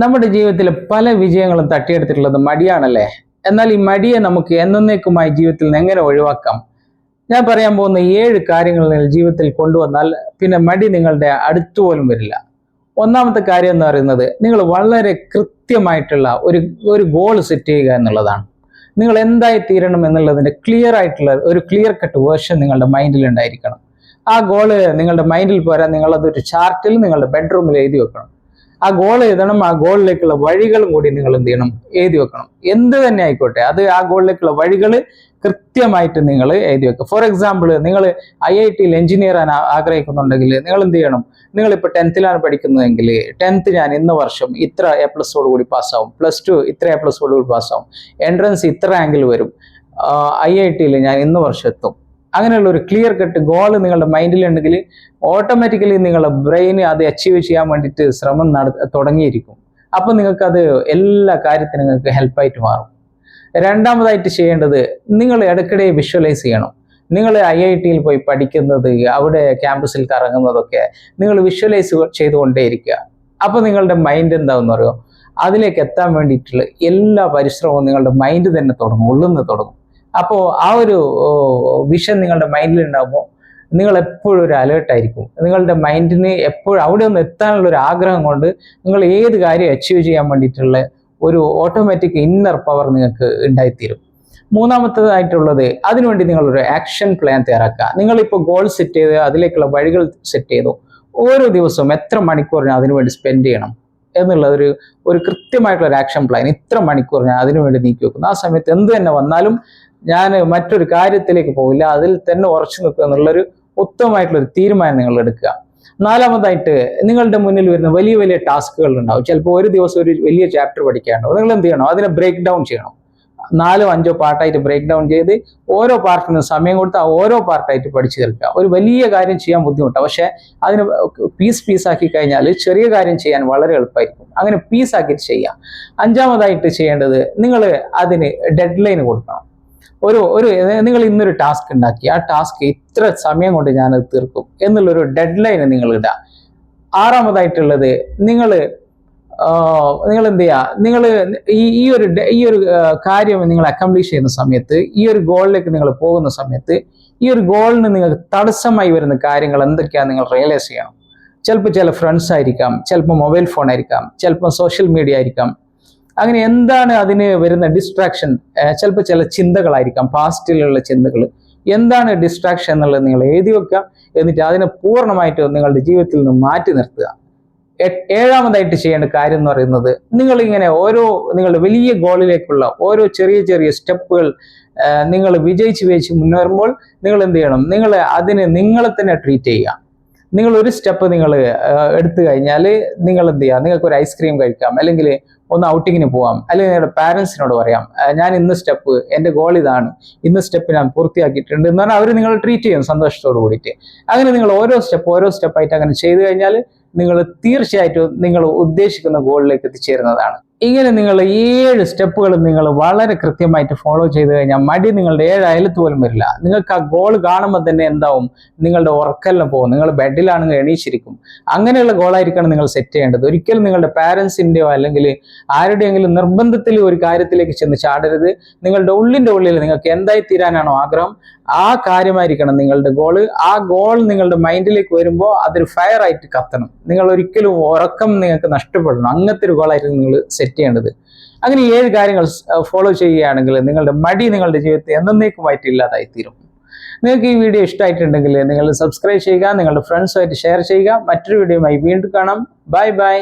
നമ്മുടെ ജീവിതത്തിൽ പല വിജയങ്ങളും തട്ടിയെടുത്തിട്ടുള്ളത് മടിയാണല്ലേ? എന്നാൽ ഈ മടിയെ നമുക്ക് എന്നേക്കുമായി ജീവിതത്തിൽ നിന്ന് എങ്ങനെ ഒഴിവാക്കാം? ഞാൻ പറയാൻ പോകുന്ന ഏഴ് കാര്യങ്ങൾ നിങ്ങൾ ജീവിതത്തിൽ കൊണ്ടുവന്നാൽ പിന്നെ മടി നിങ്ങളുടെ അടുത്തു പോലും വരില്ല. ഒന്നാമത്തെ കാര്യം എന്ന് പറയുന്നത് നിങ്ങൾ വളരെ കൃത്യമായിട്ടുള്ള ഒരു ഒരു ഗോൾ സെറ്റ് ചെയ്യുക എന്നുള്ളതാണ്. നിങ്ങൾ എന്തായി തീരണം എന്നുള്ളതിന്റെ ക്ലിയർ ആയിട്ടുള്ള ഒരു ക്ലിയർ കട്ട് വേർഷൻ നിങ്ങളുടെ മൈൻഡിൽ ഉണ്ടായിരിക്കണം. ആ ഗോൾ നിങ്ങളുടെ മൈൻഡിൽ പോരാ നിങ്ങളതൊരു ചാർട്ടിൽ നിങ്ങളുടെ ബെഡ്റൂമിൽ എഴുതി വെക്കണം. ആ ഗോൾ എഴുതണം ആ ഗോളിലേക്കുള്ള വഴികളും കൂടി നിങ്ങൾ എന്ത് ചെയ്യണം? എഴുതി വെക്കണം. എന്ത് തന്നെ ആയിക്കോട്ടെ അത് ആ ഗോളിലേക്കുള്ള വഴികൾ കൃത്യമായിട്ട് നിങ്ങൾ എഴുതി വെക്കുക. ഫോർ എക്സാമ്പിൾ നിങ്ങൾ ഐ ഐ ടിയിൽ എഞ്ചിനീയർ ആൻ ആഗ്രഹിക്കുന്നുണ്ടെങ്കിൽ നിങ്ങൾ എന്ത് ചെയ്യണം? നിങ്ങൾ ഇപ്പോൾ ടെൻത്തിലാണ് പഠിക്കുന്നതെങ്കിൽ ടെൻത്ത് ഞാൻ ഇന്ന വർഷം ഇത്ര എ പ്ലസോട് കൂടി പാസ്സാവും പ്ലസ് ടു ഇത്ര എ പ്ലസോട് കൂടി പാസ്സാവും എൻട്രൻസ് ഇത്ര റാങ്കിൽ വരും. ഐ ഐ ടിയിൽ ഞാൻ ഇന്ന് വർഷം എത്തും. അങ്ങനെയുള്ള ഒരു ക്ലിയർ കട്ട് ഗോൾ നിങ്ങളുടെ മൈൻഡിലുണ്ടെങ്കിൽ ഓട്ടോമാറ്റിക്കലി നിങ്ങളുടെ ബ്രെയിൻ അത് അച്ചീവ് ചെയ്യാൻ വേണ്ടിയിട്ട് ശ്രമം നട തുടങ്ങിയിരിക്കും. അപ്പം നിങ്ങൾക്കത് എല്ലാ കാര്യത്തിനും നിങ്ങൾക്ക് ഹെൽപ്പായിട്ട് മാറും. രണ്ടാമതായിട്ട് ചെയ്യേണ്ടത് നിങ്ങൾ ഇടയ്ക്കിടെ വിഷ്വലൈസ് ചെയ്യണം. നിങ്ങൾ ഐ ഐ ടിയിൽ പോയി പഠിക്കുന്നത് അവിടെ ക്യാമ്പസിൽ കറങ്ങുന്നതൊക്കെ നിങ്ങൾ വിഷ്വലൈസ് ചെയ്തുകൊണ്ടേയിരിക്കുക. അപ്പോൾ നിങ്ങളുടെ മൈൻഡ് എന്താണെന്ന് അറിയോ? അതിലേക്ക് എത്താൻ വേണ്ടിയിട്ടുള്ള എല്ലാ പരിശ്രമവും നിങ്ങളുടെ മൈൻഡ് തന്നെ തുടങ്ങും ഉള്ളുന്ന് തുടങ്ങും. അപ്പോൾ ആ ഒരു വിഷൻ നിങ്ങളുടെ മൈൻഡിൽ ഉണ്ടാകുമ്പോൾ നിങ്ങൾ എപ്പോഴും ഒരു അലേർട്ടായിരിക്കും നിങ്ങളുടെ മൈൻഡിന് എപ്പോഴും അവിടെ ഒന്ന് എത്താനുള്ള ഒരു ആഗ്രഹം കൊണ്ട് നിങ്ങൾ ഏത് കാര്യം അച്ചീവ് ചെയ്യാൻ വേണ്ടിയിട്ടുള്ള ഒരു ഓട്ടോമാറ്റിക് ഇന്നർ പവർ നിങ്ങൾക്ക് ഉണ്ടായിത്തീരും. മൂന്നാമത്തേതായിട്ടുള്ളത് അതിനുവേണ്ടി നിങ്ങളൊരു ആക്ഷൻ പ്ലാൻ തയ്യാറാക്കുക. നിങ്ങളിപ്പോൾ ഗോൾ സെറ്റ് ചെയ്ത് അതിലേക്കുള്ള വഴികൾ സെറ്റ് ചെയ്തു. ഓരോ ദിവസവും എത്ര മണിക്കൂറിന് അതിനുവേണ്ടി സ്പെൻഡ് ചെയ്യണം എന്നുള്ള ഒരു ഒരു കൃത്യമായിട്ടുള്ള ഒരു ആക്ഷൻ പ്ലാൻ ഇത്ര മണിക്കൂർ ഞാൻ അതിനുവേണ്ടി നീക്കി വെക്കുന്നു. ആ സമയത്ത് എന്ത് തന്നെ വന്നാലും ഞാൻ മറ്റൊരു കാര്യത്തിലേക്ക് പോകില്ല അതിൽ തന്നെ ഉറച്ചു നിൽക്കുക എന്നുള്ളൊരു ഉത്തമമായിട്ടുള്ളൊരു തീരുമാനം നിങ്ങൾ എടുക്കുക. നാലാമതായിട്ട് നിങ്ങളുടെ മുന്നിൽ വരുന്ന വലിയ വലിയ ടാസ്കുകൾ ഉണ്ടാവും. ചിലപ്പോൾ ഒരു ദിവസം ഒരു വലിയ ചാപ്റ്റർ പഠിക്കാനുണ്ടാവും. നിങ്ങൾ എന്ത് ചെയ്യണം? അതിനെ ബ്രേക്ക് ഡൗൺ ചെയ്യണം. നാലോ അഞ്ചോ പാർട്ടായിട്ട് ബ്രേക്ക് ഡൗൺ ചെയ്ത് ഓരോ പാർട്ടിനും സമയം കൊടുത്ത് ആ ഓരോ പാർട്ടായിട്ട് പഠിച്ചു തീർക്കുക. ഒരു വലിയ കാര്യം ചെയ്യാൻ ബുദ്ധിമുട്ടാണ് പക്ഷേ അതിന് പീസ് പീസാക്കി കഴിഞ്ഞാൽ ചെറിയ കാര്യം ചെയ്യാൻ വളരെ എളുപ്പമായിരിക്കും അങ്ങനെ പീസാക്കി ചെയ്യാം. അഞ്ചാമതായിട്ട് ചെയ്യേണ്ടത് നിങ്ങൾ അതിന് ഡെഡ് ലൈൻ കൊടുക്കണം. ഒരു ഒരു നിങ്ങൾ ഇന്നൊരു ടാസ്ക് ഉണ്ടാക്കി. ആ ടാസ്ക് ഇത്ര സമയം കൊണ്ട് ഞാൻ അത് തീർക്കും എന്നുള്ളൊരു ഡെഡ് ലൈന് നിങ്ങൾ ഇടുക ആറാമതായിട്ടുള്ളത് നിങ്ങൾ നിങ്ങൾ എന്ത് ചെയ്യുക നിങ്ങൾ ഈ ഈ ഒരു ഈ ഒരു കാര്യം നിങ്ങൾ അക്കംപ്ലീഷ് ചെയ്യുന്ന സമയത്ത് ഈ ഒരു ഗോളിലേക്ക് നിങ്ങൾ പോകുന്ന സമയത്ത് ഈ ഒരു ഗോളിന് നിങ്ങൾക്ക് തടസ്സമായി വരുന്ന കാര്യങ്ങൾ എന്തൊക്കെയാണ് നിങ്ങൾ റിയലൈസ് ചെയ്യണം. ചിലപ്പോൾ ചില ഫ്രണ്ട്സ് ആയിരിക്കാം ചിലപ്പോൾ മൊബൈൽ ഫോൺ ആയിരിക്കാം ചിലപ്പോൾ സോഷ്യൽ മീഡിയ ആയിരിക്കാം. അങ്ങനെ എന്താണ് അതിന് വരുന്ന ഡിസ്ട്രാക്ഷൻ ചിലപ്പോൾ ചില ചിന്തകളായിരിക്കാം പാസ്റ്റിലുള്ള ചിന്തകൾ എന്താണ് ഡിസ്ട്രാക്ഷൻ എന്നുള്ളത് നിങ്ങൾ എഴുതി വെക്കുക. എന്നിട്ട് അതിനെ പൂർണമായിട്ട് നിങ്ങളുടെ ജീവിതത്തിൽ നിന്ന് മാറ്റി നിർത്തുക. ഏഴാമതായിട്ട് ചെയ്യേണ്ട കാര്യം എന്ന് പറയുന്നത് നിങ്ങൾ ഇങ്ങനെ ഓരോ നിങ്ങളുടെ വലിയ ഗോളിലേക്കുള്ള ഓരോ ചെറിയ ചെറിയ സ്റ്റെപ്പുകൾ നിങ്ങൾ വിജയിച്ച് വിജയിച്ച് മുന്നേറുമ്പോൾ നിങ്ങൾ എന്ത് ചെയ്യണം? നിങ്ങൾ അതിനെ നിങ്ങളെ തന്നെ ട്രീറ്റ് ചെയ്യുക. നിങ്ങൾ ഒരു സ്റ്റെപ്പ് നിങ്ങൾ എടുത്തു കഴിഞ്ഞാൽ നിങ്ങൾ എന്ത് ചെയ്യുക നിങ്ങൾക്ക് ഒരു ഐസ്ക്രീം കഴിക്കാം അല്ലെങ്കിൽ ഒന്ന് ഔട്ടിങ്ങിന് പോവാം അല്ലെങ്കിൽ നിങ്ങളുടെ പാരൻസിനോട് പറയാം ഞാൻ ഇന്ന് സ്റ്റെപ്പ് എന്റെ ഗോൾ ഇതാണ് ഇന്ന് സ്റ്റെപ്പ് ഞാൻ പൂർത്തിയാക്കിയിട്ടുണ്ട് എന്ന് പറഞ്ഞാൽ അവർ നിങ്ങൾ ട്രീറ്റ് ചെയ്യും സന്തോഷത്തോട് കൂടിയിട്ട്. അങ്ങനെ നിങ്ങൾ ഓരോ സ്റ്റെപ്പ് ഓരോ സ്റ്റെപ്പായിട്ട് അങ്ങനെ ചെയ്തു കഴിഞ്ഞാൽ നിങ്ങൾ തീർച്ചയായിട്ടും നിങ്ങൾ ഉദ്ദേശിക്കുന്ന ഗോളിലേക്ക് എത്തിച്ചേരുന്നതാണ്. ഇങ്ങനെ നിങ്ങൾ ഏഴ് സ്റ്റെപ്പുകൾ നിങ്ങൾ വളരെ കൃത്യമായിട്ട് ഫോളോ ചെയ്ത് കഴിഞ്ഞാൽ മടി നിങ്ങളുടെ ഏഴ് അയലത്ത് പോലും വരില്ല. നിങ്ങൾക്ക് ആ ഗോൾ കാണുമ്പോൾ തന്നെ എന്താവും? നിങ്ങളുടെ ഉറക്കെല്ലാം പോകും. നിങ്ങൾ ബെഡിലാണെങ്കിൽ എണീച്ചിരിക്കും. അങ്ങനെയുള്ള ഗോളായിരിക്കണം നിങ്ങൾ സെറ്റ് ചെയ്യേണ്ടത്. ഒരിക്കലും നിങ്ങളുടെ പാരൻസിന്റെയോ അല്ലെങ്കിൽ ആരുടെയെങ്കിലും നിർബന്ധത്തിൽ ഒരു കാര്യത്തിലേക്ക് ചെന്ന് ചാടരുത്. നിങ്ങളുടെ ഉള്ളിന്റെ ഉള്ളിൽ നിങ്ങൾക്ക് എന്തായി തീരാനാണോ ആഗ്രഹം? ആ കാര്യമായിരിക്കണം നിങ്ങളുടെ ഗോൾ ആ ഗോൾ നിങ്ങളുടെ മൈൻഡിലേക്ക് വരുമ്പോൾ അതൊരു ഫയർ ആയിട്ട് കത്തണം. നിങ്ങൾ ഒരിക്കലും ഉറക്കം നിങ്ങൾക്ക് നഷ്ടപ്പെടണം. അങ്ങനത്തെ ഒരു ഗോളായിരിക്കും നിങ്ങൾ സെറ്റ് ചെയ്യേണ്ടത്. അങ്ങനെ ഏഴ് കാര്യങ്ങൾ ഫോളോ ചെയ്യുകയാണെങ്കിൽ നിങ്ങളുടെ മടി നിങ്ങളുടെ ജീവിതത്തിൽ എന്നേക്കുമായിട്ട് ഇല്ലാതായി തീരും നിങ്ങൾക്ക് ഈ വീഡിയോ ഇഷ്ടമായിട്ടുണ്ടെങ്കിൽ നിങ്ങൾ സബ്സ്ക്രൈബ് ചെയ്യുക നിങ്ങളുടെ ഫ്രണ്ട്സുമായിട്ട് ഷെയർ ചെയ്യുക. മറ്റൊരു വീഡിയോയുമായി വീണ്ടും കാണാം. Bye bye